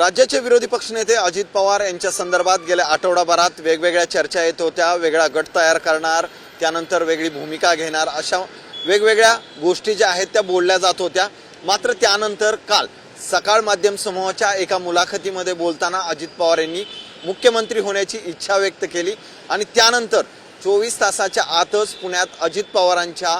राज्याचे विरोधी पक्षनेते अजित पवार यांच्या संदर्भात गेल्या आठवडाभरात वेगवेगळ्या चर्चा येत होत्या. वेगळा गट तयार करणार त्यानंतर वेगळी भूमिका घेणार अशा वेगवेगळ्या गोष्टी ज्या आहेत त्या बोलल्या जात होत्या. मात्र त्यानंतर काल सकाळ माध्यम समूहाच्या एका मुलाखतीमध्ये बोलताना अजित पवार यांनी मुख्यमंत्री होण्याची इच्छा व्यक्त केली आणि त्यानंतर चोवीस तासाच्या आतच पुण्यात अजित पवारांच्या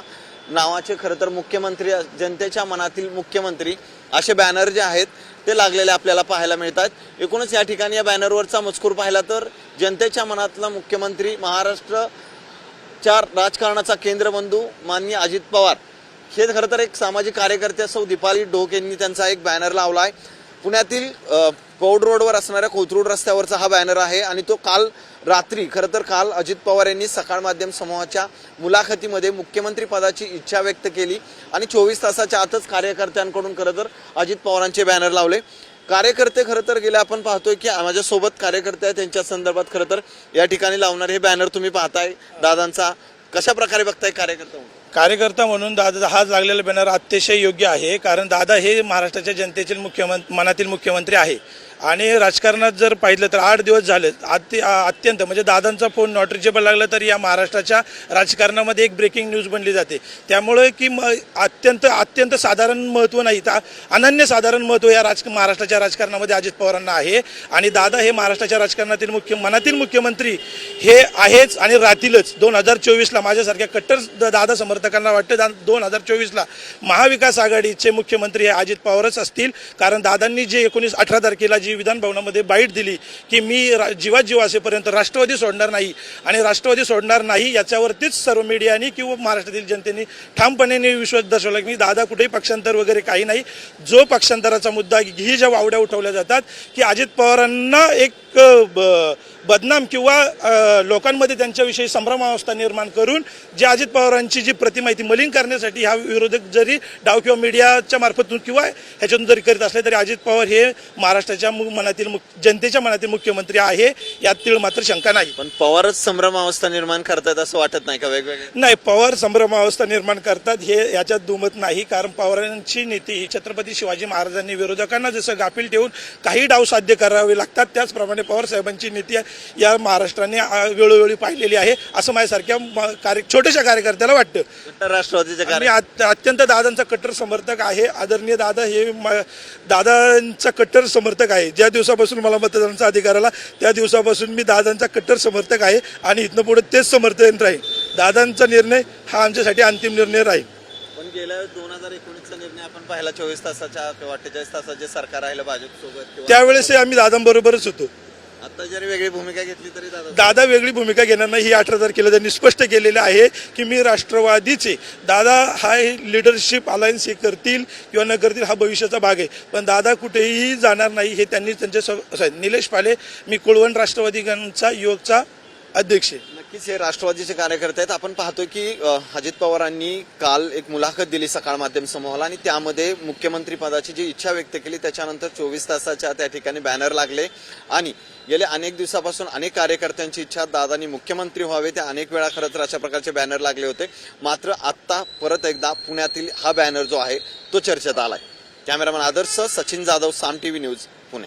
नावाचे खरं तर मुख्यमंत्री जनतेच्या मनातील मुख्यमंत्री असे बॅनर जे आहेत ते लागलेले आपल्याला पाहायला मिळतात. एकूणच या ठिकाणी या बॅनरवरचा मजकूर पाहिला तर जनतेच्या मनातला मुख्यमंत्री महाराष्ट्र चार राजकारणाचा केंद्रबंधू माननीय अजित पवार. हे खरं तर एक सामाजिक कार्यकर्ते सौ दीपाली ढोक यांनी त्यांचा एक बॅनर लावला आहे पुण्यातील पौड रोडवर असणाऱ्या कोथरूड रस्त्यावरचा हा बॅनर आहे आणि तो काल रात्री खरं तर काल अजित पवार यांनी सकाळ माध्यम समूहाच्या मुलाखतीमध्ये मुख्यमंत्री पदाची इच्छा व्यक्त केली आणि चोवीस तासाच्या आतच कार्यकर्त्यांकडून खरं तर अजित पवारांचे बॅनर लावले. कार्यकर्ते खरं तर गेले आपण पाहतोय की माझ्यासोबत कार्यकर्ते आहेत त्यांच्या संदर्भात खरं तर या ठिकाणी लावणारे हे बॅनर तुम्ही पाहताय. दादांचा कशा प्रकारे बघताय कार्यकर्ता कार्यकर्ता म्हणून दादा हा लागलेला बॅनर अतिशय योग्य आहे कारण दादा हे महाराष्ट्राच्या जनतेचे मुख्यमंत्री मनातील मुख्यमंत्री आहे. आणि राजकारणात जर पाहिलं तर आठ दिवस झाले अति अत्यंत म्हणजे दादांचा फोन नॉट रिचेबल लागला तर या महाराष्ट्राच्या राजकारणामध्ये एक ब्रेकिंग न्यूज बनली जाते. त्यामुळे की म अत्यंत अत्यंत साधारण महत्त्व नाही तर अनन्य साधारण महत्त्व या राज महाराष्ट्राच्या राजकारणामध्ये अजित पवारांना आहे. आणि दादा हे महाराष्ट्राच्या राजकारणातील मुख्य मनातील मुख्यमंत्री हे आहेच आणि राहतीलच. दोन हजार चोवीसला माझ्यासारख्या कट्टर द- दादा समर्थकांना वाटतं दा दोन हजार चोवीसला महाविकास आघाडीचे मुख्यमंत्री हे अजित पवारच असतील. कारण दादांनी जे एकोणीस अठरा तारखेला जी विधान भवनामध्ये बाईट दिली की मी रा जीवात जीव असेपर्यंत राष्ट्रवादी सोडणार नाही आणि राष्ट्रवादी सोडणार नाही याच्यावरतीच सर्व मीडियाने किंवा महाराष्ट्रातील जनतेने ठामपणे विश्वास दर्शवला की मी दादा कुठेही पक्षांतर वगैरे काही नाही. जो पक्षांतराचा मुद्दा ही ज्या वावड्या उठवल्या जातात की अजित पवारांना एक ब- बदनाम किंवा लोकांमध्ये त्यांच्याविषयी संभ्रमावस्था निर्माण करून जे अजित पवारांची जी प्रतिमा आहे ती मलिन करण्यासाठी हा विरोधक जरी डाव किंवा मीडियाच्या मार्फतून किंवा ह्याच्यातून जरी करीत असले तरी अजित पवार हे महाराष्ट्राच्या मनातील जनतेच्या मनातील मुख्यमंत्री आहे यात तीळ मात्र शंका नाही. पण पवारच संभ्रम अवस्था निर्माण करतायत असं वाटत नाही का वेगवेगळे नाही पवार संभ्रमावस्था निर्माण करतात हे याच्यात दुमत नाही कारण पवारांची नीती ही छत्रपती शिवाजी महाराजांनी विरोधकांना जसं गाफील ठेवून काही डाव साध्य करावे लागतात त्याचप्रमाणे पवार साहेबांची नीती या महाराष्ट्राने वेळोवेळी पाहिलेली आहे असं माझ्यासारख्या कार्य छोट्याशा कार्यकर्त्याला वाटतं. कट्टर राष्ट्रवादीचे मी अत्यंत दादांचा कट्टर समर्थक आहे आदरणीय दादा हे दादांचा कट्टर समर्थक आहे. ज्या दिवसापासून मला मतदानाचा अधिकार आला त्या दिवसापासून मी दादांचा कट्टर समर्थक आहे आणि इथनं पुढे तेच समर्थन राहील. दादांचा निर्णय हा आमच्यासाठी अंतिम निर्णय राहील. पण गेल्या दोन हजार एकोणीसचा निर्णय आपण पाहिला चोवीस तासाच्या किंवा अठ्ठेचाळीस तासाचे सरकार राहिलं भाजप सोबत किंवा त्यावेळेस आम्ही दादांबरोबरच होतो. आता जरी वेगळी भूमिका घेतली तरी दादा दादा वेगळी भूमिका घेणार नाही ही अठरा तारखेला त्यांनी स्पष्ट केलेलं आहे की मी राष्ट्रवादीचे. दादा हा लिडरशिप अलायन्स हे करतील किंवा न करतील हा भविष्याचा भाग आहे. पण दादा कुठेही जाणार नाही हे त्यांनी त्यांच्या निलेश पाले मी कुळवण राष्ट्रवादीचा युवकचा अध्यक्ष आहे. नक्कीच हे राष्ट्रवादीचे कार्यकर्ते आहेत. आपण पाहतोय की अजित पवारांनी काल एक मुलाखत दिली सकाळ माध्यम समूहाला आणि त्यामध्ये मुख्यमंत्री पदाची जी इच्छा व्यक्त केली त्याच्यानंतर चोवीस तासाच्या त्या ठिकाणी बॅनर लागले आणि गेल्या अनेक दिवसापासून अनेक कार्यकर्त्यांची इच्छा दादानी मुख्यमंत्री व्हावे त्या अनेक वेळा खरं तर अशा प्रकारचे बॅनर लागले होते. मात्र आत्ता परत एकदा पुण्यातील हा बॅनर जो आहे तो चर्चेत आलाय. Cameraman Adarsh Sachin Jadhav Saam TV news Pune.